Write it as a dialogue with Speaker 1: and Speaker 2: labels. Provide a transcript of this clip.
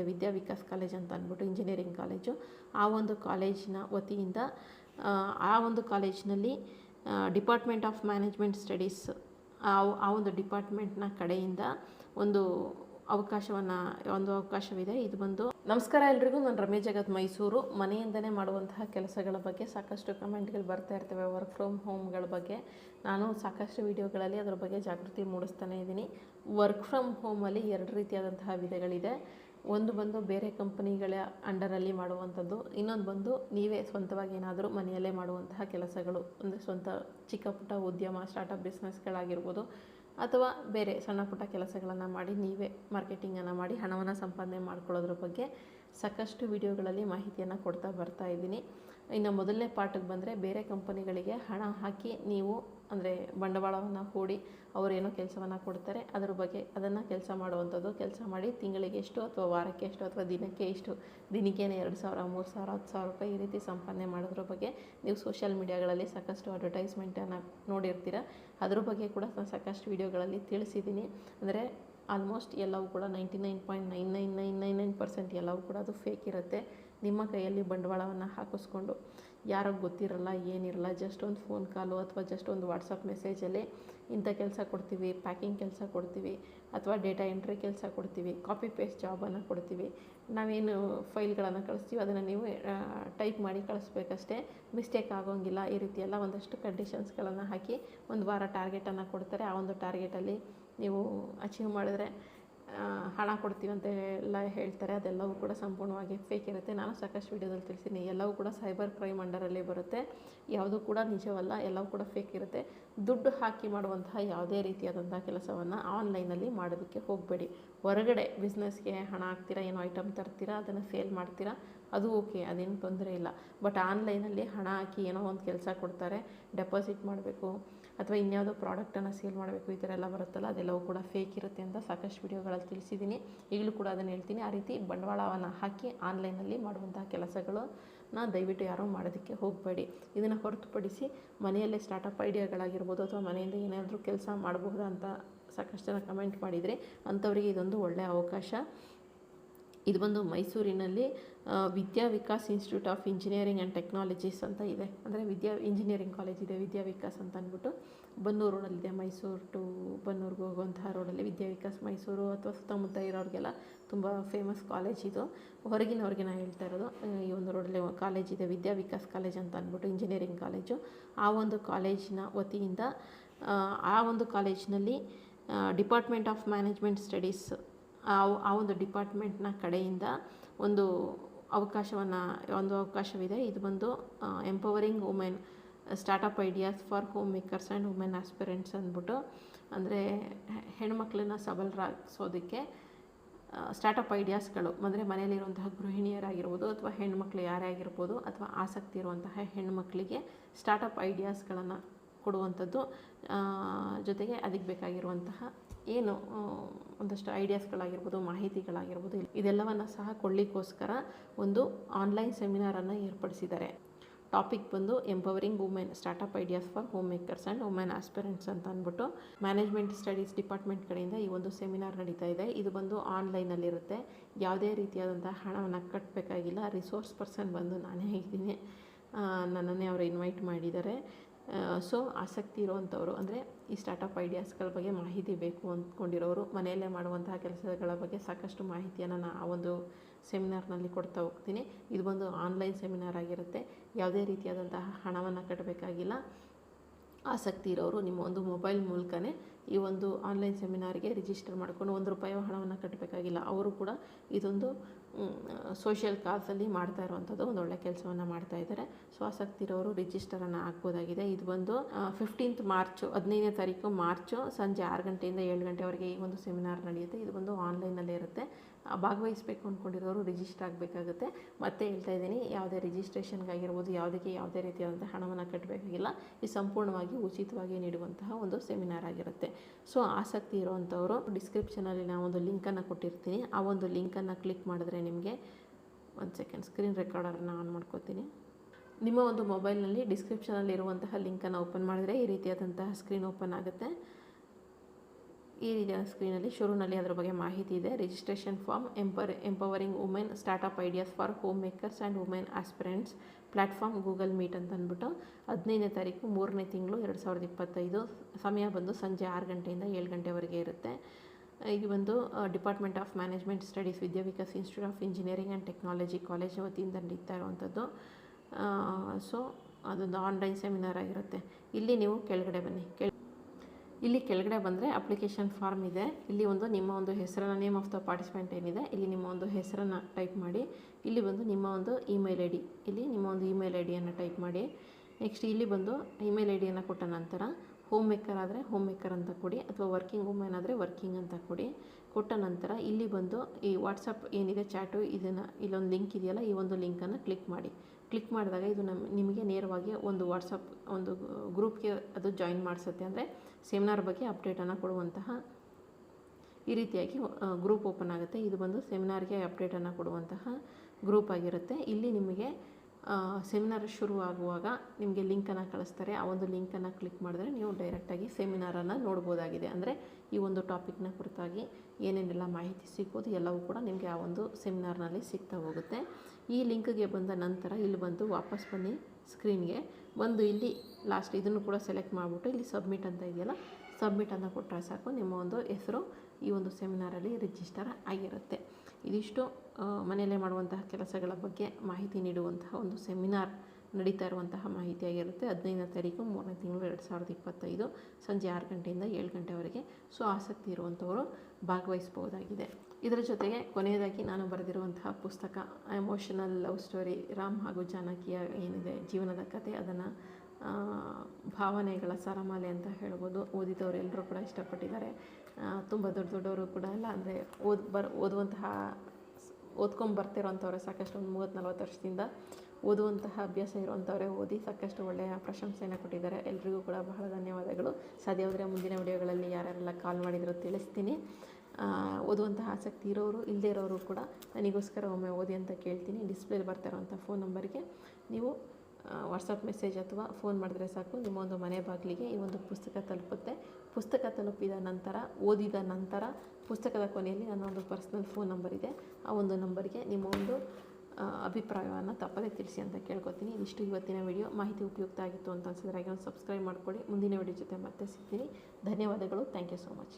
Speaker 1: ವಿದ್ಯಾ Vikas college ಅಂತ ಅಂದ್ಬಿಟ್ಟು engineering college. ಆ ಒಂದು ಕಾಲೇಜಿನ ವತಿಯಿಂದ ಆ, ಒಂದು ಕಾಲೇಜಿನಲ್ಲಿ ಡಿಪಾರ್ಟ್ಮೆಂಟ್ ಆಫ್ ಮ್ಯಾನೇಜ್ಮೆಂಟ್ ಸ್ಟಡೀಸ್ ಆ ಆ ಒಂದು ಡಿಪಾರ್ಟ್ಮೆಂಟ್ನ ಕಡೆಯಿಂದ ಒಂದು ಅವಕಾಶವನ್ನು ಒಂದು ಅವಕಾಶವಿದೆ. ಇದು ಬಂದು ನಮಸ್ಕಾರ ಎಲ್ರಿಗೂ. ನಾನು ರಮೇಶ್ ಜಗತ್ ಮೈಸೂರು. ಮನೆಯಿಂದಲೇ ಮಾಡುವಂತಹ ಕೆಲಸಗಳ ಬಗ್ಗೆ ಸಾಕಷ್ಟು ಕಮೆಂಟ್ಗಳು ಬರ್ತಾ ಇರ್ತವೆ. ವರ್ಕ್ ಫ್ರಮ್ ಹೋಮ್ಗಳ ಬಗ್ಗೆ. ನಾನು ಸಾಕಷ್ಟು ವಿಡಿಯೋಗಳಲ್ಲಿ ಅದರ ಬಗ್ಗೆ ಜಾಗೃತಿ ಮೂಡಿಸ್ತಾನೆ ಇದ್ದೀನಿ. ವರ್ಕ್ ಫ್ರಮ್ ಹೋಮಲ್ಲಿ ಎರಡು ರೀತಿಯಾದಂತಹ ವಿಧಗಳಿದೆ. ಒಂದು ಬಂದು ಬೇರೆ ಕಂಪನಿಗಳ ಅಂಡರಲ್ಲಿ ಮಾಡುವಂಥದ್ದು, ಇನ್ನೊಂದು ಬಂದು ನೀವೇ ಸ್ವಂತವಾಗಿ ಏನಾದರೂ ಮನೆಯಲ್ಲೇ ಮಾಡುವಂತಹ ಕೆಲಸಗಳು, ಅಂದರೆ ಸ್ವಂತ ಚಿಕ್ಕ ಪುಟ್ಟ ಉದ್ಯಮ ಸ್ಟಾರ್ಟಪ್ ಬಿಸ್ನೆಸ್ಗಳಾಗಿರ್ಬೋದು ಅಥವಾ ಬೇರೆ ಸಣ್ಣ ಪುಟ್ಟ ಕೆಲಸಗಳನ್ನು ಮಾಡಿ ನೀವೇ ಮಾರ್ಕೆಟಿಂಗನ್ನು ಮಾಡಿ ಹಣವನ್ನು ಸಂಪಾದನೆ ಮಾಡ್ಕೊಳ್ಳೋದ್ರ ಬಗ್ಗೆ ಸಾಕಷ್ಟು ವಿಡಿಯೋಗಳಲ್ಲಿ ಮಾಹಿತಿಯನ್ನು ಕೊಡ್ತಾ ಬರ್ತಾ ಇದ್ದೀನಿ. ಇನ್ನು ಮೊದಲನೇ ಪಾಠಕ್ಕೆ ಬಂದರೆ ಬೇರೆ ಕಂಪನಿಗಳಿಗೆ ಹಣ ಹಾಕಿ ನೀವು ಅಂದರೆ ಬಂಡವಾಳವನ್ನು ಹೂಡಿ ಅವರೇನೋ ಕೆಲಸವನ್ನು ಕೊಡ್ತಾರೆ, ಅದ್ರ ಬಗ್ಗೆ ಅದನ್ನು ಕೆಲಸ ಮಾಡುವಂಥದ್ದು, ಕೆಲಸ ಮಾಡಿ ತಿಂಗಳಿಗೆ ಎಷ್ಟು ಅಥವಾ ವಾರಕ್ಕೆ ಎಷ್ಟು ಅಥವಾ ದಿನಕ್ಕೆ ಎಷ್ಟು, ದಿನಕ್ಕೇನೆ ಎರಡು ಸಾವಿರ, ಮೂರು ಸಾವಿರ, ಹತ್ತು ಸಾವಿರ ರೂಪಾಯಿ ಈ ರೀತಿ ಸಂಪಾದನೆ ಮಾಡೋದ್ರ ಬಗ್ಗೆ ನೀವು ಸೋಷಿಯಲ್ ಮೀಡಿಯಾಗಳಲ್ಲಿ ಸಾಕಷ್ಟು ಅಡ್ವರ್ಟೈಸ್ಮೆಂಟನ್ನು ನೋಡಿರ್ತೀರ. ಅದ್ರ ಬಗ್ಗೆ ಕೂಡ ನಾನು ಸಾಕಷ್ಟು ವಿಡಿಯೋಗಳಲ್ಲಿ ತಿಳಿಸಿದ್ದೀನಿ. ಅಂದರೆ ಆಲ್ಮೋಸ್ಟ್ ಎಲ್ಲವೂ ಕೂಡ ninety nine point nine nine nine nine nine percent ಎಲ್ಲವೂ ಕೂಡ ಅದು ಫೇಕ್ ಇರುತ್ತೆ. ನಿಮ್ಮ ಕೈಯಲ್ಲಿ ಬಂಡವಾಳವನ್ನು ಹಾಕಿಸ್ಕೊಂಡು ಯಾರೋ ಗೊತ್ತಿರಲ್ಲ, ಏನಿರಲ್ಲ ಜಸ್ಟ್ ಒಂದು ಫೋನ್ ಕಾಲು ಅಥವಾ ಜಸ್ಟ್ ಒಂದು ವಾಟ್ಸಪ್ ಮೆಸೇಜಲ್ಲಿ ಇಂಥ ಕೆಲಸ ಕೊಡ್ತೀವಿ ಪ್ಯಾಕಿಂಗ್ ಕೆಲಸ ಕೊಡ್ತೀವಿ ಅಥವಾ ಡೇಟಾ ಎಂಟ್ರಿ ಕೆಲಸ ಕೊಡ್ತೀವಿ ಕಾಪಿ ಪೇಸ್ಟ್ ಜಾಬನ್ನು ಕೊಡ್ತೀವಿ. ನಾವೇನು ಫೈಲ್ಗಳನ್ನು ಕಳಿಸ್ತೀವಿ, ಅದನ್ನು ನೀವು ಟೈಪ್ ಮಾಡಿ ಕಳಿಸ್ಬೇಕಷ್ಟೇ. ಮಿಸ್ಟೇಕ್ ಆಗೋಂಗಿಲ್ಲ. ಈ ರೀತಿ ಎಲ್ಲ ಒಂದಷ್ಟು ಕಂಡೀಷನ್ಸ್ಗಳನ್ನು ಹಾಕಿ ಒಂದು ವಾರ ಟಾರ್ಗೆಟನ್ನು ಕೊಡ್ತಾರೆ. ಆ ಒಂದು ಟಾರ್ಗೆಟಲ್ಲಿ ನೀವು ಅಚೀವ್ ಮಾಡಿದ್ರೆ ಹಣ ಕೊಡ್ತೀವಿ ಅಂತ ಎಲ್ಲ ಹೇಳ್ತಾರೆ. ಅದೆಲ್ಲವೂ ಕೂಡ ಸಂಪೂರ್ಣವಾಗಿ ಫೇಕ್ ಇರುತ್ತೆ. ನಾನು ಸಾಕಷ್ಟು ವಿಡಿಯೋದಲ್ಲಿ ತಿಳಿಸ್ತೀನಿ ಎಲ್ಲವೂ ಕೂಡ ಸೈಬರ್ ಕ್ರೈಮ್ ಅಂಡರಲ್ಲಿ ಬರುತ್ತೆ. ಯಾವುದೂ ಕೂಡ ನಿಜವಲ್ಲ. ಎಲ್ಲವೂ ಕೂಡ ಫೇಕ್ ಇರುತ್ತೆ. ದುಡ್ಡು ಹಾಕಿ ಮಾಡುವಂತಹ ಯಾವುದೇ ರೀತಿಯಾದಂಥ ಕೆಲಸವನ್ನು ಆನ್ಲೈನಲ್ಲಿ ಮಾಡೋದಕ್ಕೆ ಹೋಗಬೇಡಿ. ಹೊರಗಡೆ ಬಿಸ್ನೆಸ್ಗೆ ಹಣ ಹಾಕ್ತೀರಾ, ಏನೋ ಐಟಮ್ ತರ್ತೀರಾ, ಅದನ್ನು ಸೇಲ್ ಮಾಡ್ತೀರಾ, ಅದು ಓಕೆ ಅದೇನು ತೊಂದರೆ ಇಲ್ಲ. ಬಟ್ ಆನ್ಲೈನಲ್ಲಿ ಹಣ ಹಾಕಿ ಏನೋ ಒಂದು ಕೆಲಸ ಕೊಡ್ತಾರೆ ಡೆಪಾಸಿಟ್ ಮಾಡಬೇಕು ಅಥವಾ ಇನ್ಯಾವುದೋ ಪ್ರಾಡಕ್ಟನ್ನು ಸೇಲ್ ಮಾಡಬೇಕು, ಈ ಥರ ಎಲ್ಲ ಬರುತ್ತಲ್ಲ, ಅದೆಲ್ಲವೂ ಕೂಡ ಫೇಕ್ ಇರುತ್ತೆ ಅಂತ ಸಾಕಷ್ಟು ವಿಡಿಯೋಗಳಲ್ಲಿ ತಿಳಿಸಿದ್ದೀನಿ. ಈಗಲೂ ಕೂಡ ಅದನ್ನು ಹೇಳ್ತೀನಿ. ಆ ರೀತಿ ಬಂಡವಾಳವನ್ನು ಹಾಕಿ ಆನ್ಲೈನಲ್ಲಿ ಮಾಡುವಂತಹ ಕೆಲಸಗಳನ್ನ ದಯವಿಟ್ಟು ಯಾರೂ ಮಾಡೋದಕ್ಕೆ ಹೋಗಬೇಡಿ. ಇದನ್ನು ಹೊರತುಪಡಿಸಿ ಮನೆಯಲ್ಲೇ ಸ್ಟಾರ್ಟಪ್ ಐಡಿಯಾಗಳಾಗಿರ್ಬೋದು ಅಥವಾ ಮನೆಯಿಂದ ಏನಾದರೂ ಕೆಲಸ ಮಾಡಬಹುದಾ ಅಂತ ಸಾಕಷ್ಟು ಜನ ಕಮೆಂಟ್ ಮಾಡಿದರೆ ಅಂಥವರಿಗೆ ಇದೊಂದು ಒಳ್ಳೆಯ ಅವಕಾಶ. ಇದು ಬಂದು ಮೈಸೂರಿನಲ್ಲಿ Vidya Vikas institute of engineering and technologies ಅಂತ ಇದೆ. ಅಂದರೆ ವಿದ್ಯಾ ಇಂಜಿನಿಯರಿಂಗ್ ಕಾಲೇಜ್ ಇದೆ ವಿದ್ಯಾ ವಿಕಾಸ್ ಅಂತ ಅಂದ್ಬಿಟ್ಟು. ಬನ್ನೂರು ರೋಡಲ್ಲಿದೆ ಮೈಸೂರು ಟು ಬನ್ನೂರಿಗೆ ಹೋಗುವಂತಹ ರೋಡಲ್ಲಿ ವಿದ್ಯಾ ವಿಕಾಸ್ ಮೈಸೂರು ಅಥವಾ ಸುತ್ತಮುತ್ತ ಇರೋರಿಗೆಲ್ಲ ತುಂಬ ಫೇಮಸ್ ಕಾಲೇಜ್ ಇದು. ಹೊರಗಿನವ್ರಿಗೆ ನಾನು ಹೇಳ್ತಾ ಇರೋದು ಈ ಒಂದು ರೋಡಲ್ಲಿ ಕಾಲೇಜ್ ಇದೆ ವಿದ್ಯಾ ವಿಕಾಸ್ ಕಾಲೇಜ್ ಅಂತ ಅಂದ್ಬಿಟ್ಟು ಇಂಜಿನಿಯರಿಂಗ್ ಕಾಲೇಜು ಆ ಒಂದು ಕಾಲೇಜಿನ ವತಿಯಿಂದ ಆ, ಒಂದು ಕಾಲೇಜಿನಲ್ಲಿ ಡಿಪಾರ್ಟ್ಮೆಂಟ್ ಆಫ್ ಮ್ಯಾನೇಜ್ಮೆಂಟ್ ಸ್ಟಡೀಸ್ ಆ ಆ ಒಂದು ಡಿಪಾರ್ಟ್ಮೆಂಟ್ನ ಕಡೆಯಿಂದ ಒಂದು ಅವಕಾಶವನ್ನು, ಒಂದು ಅವಕಾಶವಿದೆ. ಇದು ಬಂದು empowering women startup ideas for home makers and women aspirants ಅಂದ್ಬಿಟ್ಟು, ಅಂದರೆ ಹೆಣ್ಮಕ್ಳನ್ನ ಸಬಲರಾಗಿಸೋದಕ್ಕೆ ಸ್ಟಾರ್ಟಪ್ ಐಡಿಯಾಸ್ಗಳು ಅಂದರೆ ಮನೆಯಲ್ಲಿರುವಂತಹ ಗೃಹಿಣಿಯರಾಗಿರ್ಬೋದು ಅಥವಾ ಹೆಣ್ಮಕ್ಳು ಯಾರೇ ಆಗಿರ್ಬೋದು ಅಥವಾ ಆಸಕ್ತಿ ಇರುವಂತಹ ಹೆಣ್ಮಕ್ಳಿಗೆ ಸ್ಟಾರ್ಟಪ್ ಐಡಿಯಾಸ್ಗಳನ್ನು ಕೊಡುವಂಥದ್ದು ಜೊತೆಗೆ ಅದಕ್ಕೆ ಬೇಕಾಗಿರುವಂತಹ ಏನು ಒಂದಷ್ಟು ಐಡಿಯಾಸ್ಗಳಾಗಿರ್ಬೋದು, ಮಾಹಿತಿಗಳಾಗಿರ್ಬೋದು, ಇದೆಲ್ಲವನ್ನು ಸಹ ಕೊಡಲಿಕ್ಕೋಸ್ಕರ ಒಂದು ಆನ್ಲೈನ್ ಸೆಮಿನಾರನ್ನು ಏರ್ಪಡಿಸಿದ್ದಾರೆ. ಟಾಪಿಕ್ ಬಂದು empowering women startup ideas for home makers and women aspirants ಅಂತ ಅಂದ್ಬಿಟ್ಟು ಮ್ಯಾನೇಜ್ಮೆಂಟ್ ಸ್ಟಡೀಸ್ ಡಿಪಾರ್ಟ್ಮೆಂಟ್ ಕಡೆಯಿಂದ ಈ ಒಂದು ಸೆಮಿನಾರ್ ನಡೀತಾ ಇದೆ. ಇದು ಬಂದು ಆನ್ಲೈನಲ್ಲಿರುತ್ತೆ. ಯಾವುದೇ ರೀತಿಯಾದಂಥ ಹಣವನ್ನು ಕಟ್ಟಬೇಕಾಗಿಲ್ಲ ರಿಸೋರ್ಸ್ ಪರ್ಸನ್ ಬಂದು ನಾನೇ ಇದ್ದೀನಿ ನನ್ನನ್ನೇ ಅವರು ಇನ್ವೈಟ್ ಮಾಡಿದ್ದಾರೆ. ಸೊ ಆಸಕ್ತಿ ಇರುವಂಥವ್ರು ಅಂದರೆ ಈ ಸ್ಟಾರ್ಟಪ್ ಐಡಿಯಾಸ್ಗಳ ಬಗ್ಗೆ ಮಾಹಿತಿ ಬೇಕು ಅಂದ್ಕೊಂಡಿರೋರು, ಮನೆಯಲ್ಲೇ ಮಾಡುವಂತಹ ಕೆಲಸಗಳ ಬಗ್ಗೆ ಸಾಕಷ್ಟು ಮಾಹಿತಿಯನ್ನು ನಾನು ಆ ಒಂದು ಸೆಮಿನಾರ್ನಲ್ಲಿ ಕೊಡ್ತಾ ಹೋಗ್ತೀನಿ. ಇದು ಒಂದು ಆನ್ಲೈನ್ ಸೆಮಿನಾರ್ ಆಗಿರುತ್ತೆ. ಯಾವುದೇ ರೀತಿಯಾದಂತಹ ಹಣವನ್ನು ಕಟ್ಟಬೇಕಾಗಿಲ್ಲ ಆಸಕ್ತಿ ಇರೋರು ನಿಮ್ಮ ಒಂದು ಮೊಬೈಲ್ ಮೂಲಕನೇ ಈ ಒಂದು ಆನ್ಲೈನ್ ಸೆಮಿನಾರ್ಗೆ ರಿಜಿಸ್ಟರ್ ಮಾಡಿಕೊಂಡು ಒಂದು ರೂಪಾಯಿ ಹಣವನ್ನು ಕಟ್ಟಬೇಕಾಗಿಲ್ಲ ಅವರು ಕೂಡ ಇದೊಂದು ಸೋಷಿಯಲ್ ಕಾಸಲ್ಲಿ ಮಾಡ್ತಾ ಇರುವಂಥದ್ದು ಒಂದು ಒಳ್ಳೆ ಕೆಲಸವನ್ನು ಮಾಡ್ತಾ ಇದ್ದಾರೆ ಸೊ ಆಸಕ್ತಿ ಇರೋರು ರಿಜಿಸ್ಟರನ್ನು ಹಾಕ್ಬೋದಾಗಿದೆ. ಇದು ಬಂದು ಫಿಫ್ಟೀನ್ತ್ ಮಾರ್ಚು ಹದಿನೈದನೇ ತಾರೀಕು ಮಾರ್ಚು ಸಂಜೆ ಆರು ಗಂಟೆಯಿಂದ ಏಳು ಗಂಟೆವರೆಗೆ ಈ ಒಂದು ಸೆಮಿನಾರ್ ನಡೆಯುತ್ತೆ. ಇದು ಬಂದು ಆನ್ಲೈನಲ್ಲೇ ಇರುತ್ತೆ. ಭಾಗವಹಿಸಬೇಕು ಅಂದ್ಕೊಂಡಿರೋರು ರಿಜಿಸ್ಟರ್ ಆಗಬೇಕಾಗುತ್ತೆ. ಮತ್ತೆ ಹೇಳ್ತಾ ಇದ್ದೀನಿ, ಯಾವುದೇ ರಿಜಿಸ್ಟ್ರೇಷನ್ಗಾಗಿರ್ಬೋದು ಯಾವುದಕ್ಕೆ ಯಾವುದೇ ರೀತಿಯಾದಂಥ ಹಣವನ್ನು ಕಟ್ಟಬೇಕಾಗಿಲ್ಲ ಇದು ಸಂಪೂರ್ಣವಾಗಿ ಉಚಿತವಾಗಿ ನೀಡುವಂತಹ ಒಂದು ಸೆಮಿನಾರ್ ಆಗಿರುತ್ತೆ. ಸೊ ಆಸಕ್ತಿ ಇರುವಂಥವರು ಡಿಸ್ಕ್ರಿಪ್ಷನಲ್ಲಿ ನಾನು ಒಂದು ಲಿಂಕನ್ನು ಕೊಟ್ಟಿರ್ತೀನಿ. ಆ ಒಂದು ಲಿಂಕನ್ನು ಕ್ಲಿಕ್ ಮಾಡಿದ್ರೆ ನಿಮಗೆ ಒಂದು ಸೆಕೆಂಡ್ ಸ್ಕ್ರೀನ್ ರೆಕಾರ್ಡರನ್ನು ಆನ್ ಮಾಡ್ಕೋತೀನಿ. ನಿಮ್ಮ ಒಂದು ಮೊಬೈಲ್ನಲ್ಲಿ ಡಿಸ್ಕ್ರಿಪ್ಷನಲ್ಲಿ ಇರುವಂತಹ ಲಿಂಕನ್ನು ಓಪನ್ ಮಾಡಿದರೆ ಈ ರೀತಿಯಾದಂತಹ ಸ್ಕ್ರೀನ್ ಓಪನ್ ಆಗುತ್ತೆ. ಈ ರೀತಿಯ ಸ್ಕ್ರೀನಲ್ಲಿ ಶುರುನಲ್ಲಿ ಅದರ ಬಗ್ಗೆ ಮಾಹಿತಿ ಇದೆ. Registration form ಎಂಪರ್ empowering women startup ideas for home makers and women aspirants platform Google Meet ಅಂತ ಅಂದ್ಬಿಟ್ಟು ಹದಿನೈದನೇ ತಾರೀಕು ಮೂರನೇ ತಿಂಗಳು ಎರಡು ಸಾವಿರದ ಇಪ್ಪತ್ತೈದು. ಸಮಯ ಬಂದು ಸಂಜೆ ಆರು ಗಂಟೆಯಿಂದ ಏಳು ಗಂಟೆವರೆಗೆ ಇರುತ್ತೆ. ಇದು ಬಂದು department of management studies Vidya Vikas institute of engineering and technology college ವತಿಯಿಂದ ನಡೀತಾ ಇರುವಂಥದ್ದು. ಸೊ ಅದೊಂದು ಆನ್ಲೈನ್ ಸೆಮಿನಾರ್ ಆಗಿರುತ್ತೆ. ಇಲ್ಲಿ ನೀವು ಕೆಳಗಡೆ ಬನ್ನಿ. ಕೆಳ ಇಲ್ಲಿ ಕೆಳಗಡೆ ಬಂದರೆ ಅಪ್ಲಿಕೇಶನ್ ಫಾರ್ಮ್ ಇದೆ. ಇಲ್ಲಿ ಒಂದು ನಿಮ್ಮ ಒಂದು ಹೆಸರನ್ನು ನೇಮ್ ಆಫ್ ದ ಪಾರ್ಟಿಸಿಪೆಂಟ್ ಏನಿದೆ, ಇಲ್ಲಿ ನಿಮ್ಮ ಒಂದು ಹೆಸರನ್ನು ಟೈಪ್ ಮಾಡಿ, ಇಲ್ಲಿ ಬಂದು ನಿಮ್ಮ ಒಂದು ಇಮೇಲ್ ಐ ಇಲ್ಲಿ ನಿಮ್ಮ ಒಂದು ಇಮೇಲ್ ಐ ಡಿಯನ್ನು ಟೈಪ್ ಮಾಡಿ. ನೆಕ್ಸ್ಟ್ ಇಲ್ಲಿ ಬಂದು ಇಮೇಲ್ ಐ ಡಿಯನ್ನು ಕೊಟ್ಟ ನಂತರ ಹೋಮ್ ಮೇಕರ್ ಆದರೆ ಹೋಮ್ ಮೇಕರ್ ಅಂತ ಕೊಡಿ, ಅಥವಾ ವರ್ಕಿಂಗ್ ವುಮೆನ್ ಆದರೆ ವರ್ಕಿಂಗ್ ಅಂತ ಕೊಡಿ. ಕೊಟ್ಟ ನಂತರ ಇಲ್ಲಿ ಬಂದು ಈ ವಾಟ್ಸಪ್ ಏನಿದೆ ಚಾಟು ಇದನ್ನು, ಇಲ್ಲೊಂದು ಲಿಂಕ್ ಇದೆಯಲ್ಲ, ಈ ಒಂದು ಲಿಂಕನ್ನು ಕ್ಲಿಕ್ ಮಾಡಿ. ಕ್ಲಿಕ್ ಮಾಡಿದಾಗ ಇದು ನಮ್ಮ ನಿಮಗೆ ನೇರವಾಗಿ ಒಂದು ವಾಟ್ಸಪ್ ಒಂದು ಗ್ರೂಪ್ಗೆ ಅದು ಜಾಯಿನ್ ಮಾಡಿಸುತ್ತೆ. ಅಂದರೆ ಸೆಮಿನಾರ್ ಬಗ್ಗೆ ಅಪ್ಡೇಟನ್ನು ಕೊಡುವಂತಹ ಈ ರೀತಿಯಾಗಿ ಗ್ರೂಪ್ ಓಪನ್ ಆಗುತ್ತೆ. ಇದು ಬಂದು ಸೆಮಿನಾರ್ಗೆ ಅಪ್ಡೇಟನ್ನು ಕೊಡುವಂತಹ ಗ್ರೂಪ್ ಆಗಿರುತ್ತೆ. ಇಲ್ಲಿ ನಿಮಗೆ ಸೆಮಿನಾರ್ ಶುರು ಆಗುವಾಗ ನಿಮಗೆ ಲಿಂಕನ್ನು ಕಳಿಸ್ತಾರೆ. ಆ ಒಂದು ಲಿಂಕನ್ನು ಕ್ಲಿಕ್ ಮಾಡಿದ್ರೆ ನೀವು ಡೈರೆಕ್ಟಾಗಿ ಸೆಮಿನಾರನ್ನು ನೋಡ್ಬೋದಾಗಿದೆ. ಅಂದರೆ ಈ ಒಂದು ಟಾಪಿಕ್ನ ಕುರಿತಾಗಿ ಏನೇನೆಲ್ಲ ಮಾಹಿತಿ ಸಿಗ್ಬೋದು ಎಲ್ಲವೂ ಕೂಡ ನಿಮಗೆ ಆ ಒಂದು ಸೆಮಿನಾರ್ನಲ್ಲಿ ಸಿಗ್ತಾ ಹೋಗುತ್ತೆ. ಈ ಲಿಂಕ್ಗೆ ಬಂದ ನಂತರ ಇಲ್ಲಿ ಬಂದು ವಾಪಸ್ ಬನ್ನಿ ಸ್ಕ್ರೀನ್ಗೆ. ಬಂದು ಇಲ್ಲಿ ಲಾಸ್ಟ್ ಇದನ್ನು ಕೂಡ ಸೆಲೆಕ್ಟ್ ಮಾಡಿಬಿಟ್ಟು ಇಲ್ಲಿ ಸಬ್ಮಿಟ್ ಅಂತ ಇದೆಯಲ್ಲ ಸಬ್ಮಿಟ್ ಅಂತ ಕೊಟ್ಟರೆ ಸಾಕು. ನಿಮ್ಮ ಒಂದು ಹೆಸರು ಈ ಒಂದು ಸೆಮಿನಾರಲ್ಲಿ ರಿಜಿಸ್ಟರ್ ಆಗಿರುತ್ತೆ. ಇದಿಷ್ಟು ಮನೆಯಲ್ಲೇ ಮಾಡುವಂತಹ ಕೆಲಸಗಳ ಬಗ್ಗೆ ಮಾಹಿತಿ ನೀಡುವಂತಹ ಒಂದು ಸೆಮಿನಾರ್ ನಡೀತಾ ಇರುವಂತಹ ಮಾಹಿತಿಯಾಗಿರುತ್ತೆ ಹದಿನೈದನೇ ತಾರೀಕು, ಮೂರನೇ ತಿಂಗಳು, ಎರಡು ಸಾವಿರದ ಇಪ್ಪತ್ತೈದು ಸಂಜೆ ಆರು ಗಂಟೆಯಿಂದ ಏಳು ಗಂಟೆವರೆಗೆ. ಸೊ, ಆಸಕ್ತಿ ಇರುವಂಥವರು ಭಾಗವಹಿಸ್ಬೋದಾಗಿದೆ ಇದರ ಜೊತೆಗೆ ಕೊನೆಯದಾಗಿ ನಾನು ಬರೆದಿರುವಂತಹ ಪುಸ್ತಕ ಎಮೋಷನಲ್ ಲವ್ ಸ್ಟೋರಿ ರಾಮ್ ಹಾಗೂ ಜಾನಕಿಯ ಏನಿದೆ ಜೀವನದ ಕತೆ, ಅದನ್ನು ಭಾವನೆಗಳ ಸರಮಾಲೆ ಅಂತ ಹೇಳ್ಬೋದು. ಓದಿದವರು ಎಲ್ಲರೂ ಕೂಡ ಇಷ್ಟಪಟ್ಟಿದ್ದಾರೆ. ತುಂಬ ದೊಡ್ಡ ದೊಡ್ಡವರು ಕೂಡ ಅಲ್ಲ, ಅಂದರೆ ಓದ್, ಬರ್, ಓದುವಂತಹ, ಓದ್ಕೊಂಡು ಬರ್ತಿರೋಂಥವ್ರೆ ಸಾಕಷ್ಟು ಒಂದು ಮೂವತ್ತು ನಲ್ವತ್ತು ವರ್ಷದಿಂದ ಓದುವಂತಹ ಅಭ್ಯಾಸ ಇರುವಂಥವರೇ ಓದಿ ಸಾಕಷ್ಟು ಒಳ್ಳೆಯ ಪ್ರಶಂಸೆಯನ್ನು ಕೊಟ್ಟಿದ್ದಾರೆ. ಎಲ್ರಿಗೂ ಕೂಡ ಬಹಳ ಧನ್ಯವಾದಗಳು. ಸಾಧ್ಯವಾದರೆ ಮುಂದಿನ ವಿಡಿಯೋಗಳಲ್ಲಿ ಯಾರ್ಯಾರೆಲ್ಲ ಕಾಲ್ ಮಾಡಿದರೂ ತಿಳಿಸ್ತೀನಿ. ಓದುವಂತಹ ಆಸಕ್ತಿ ಇರೋರು ಇಲ್ಲದೇ ಇರೋರು ಕೂಡ ನನಗೋಸ್ಕರ ಒಮ್ಮೆ ಓದಿ ಅಂತ ಕೇಳ್ತೀನಿ. ಡಿಸ್ಪ್ಲೇಲಿ ಬರ್ತಾ ಇರೋವಂಥ ಫೋನ್ ನಂಬರ್ಗೆ ನೀವು ವಾಟ್ಸಪ್ ಮೆಸೇಜ್ ಅಥವಾ ಫೋನ್ ಮಾಡಿದ್ರೆ ಸಾಕು. ನಿಮ್ಮ ಒಂದು ಮನೆ ಬಾಗಿಲಿಗೆ ಈ ಒಂದು ಪುಸ್ತಕ ತಲುಪುತ್ತೆ. ಪುಸ್ತಕ ತಲುಪಿದ ನಂತರ, ಓದಿದ ನಂತರ ಪುಸ್ತಕದ ಕೊನೆಯಲ್ಲಿ ನನ್ನ ಒಂದು ಪರ್ಸ್ನಲ್ ಫೋನ್ ನಂಬರ್ ಇದೆ. ಆ ಒಂದು ನಂಬರ್ಗೆ ನಿಮ್ಮ ಒಂದು ಅಭಿಪ್ರಾಯವನ್ನು ತಪ್ಪದೇ ತಿಳಿಸಿ ಅಂತ ಕೇಳ್ಕೊತೀನಿ. ಇಷ್ಟು ಇವತ್ತಿನ ವಿಡಿಯೋ ಮಾಹಿತಿ ಉಪಯುಕ್ತ ಆಗಿತ್ತು ಅಂತ ಅನ್ಸಿದ್ರೆ ಹಾಗೆ ಒಂದು ಸಬ್ಸ್ಕ್ರೈಬ್ ಮಾಡ್ಕೊಳ್ಳಿ. ಮುಂದಿನ ವಿಡಿಯೋ ಜೊತೆ ಮತ್ತೆ ಸಿಗ್ತೀನಿ. ಧನ್ಯವಾದಗಳು. Thank you so much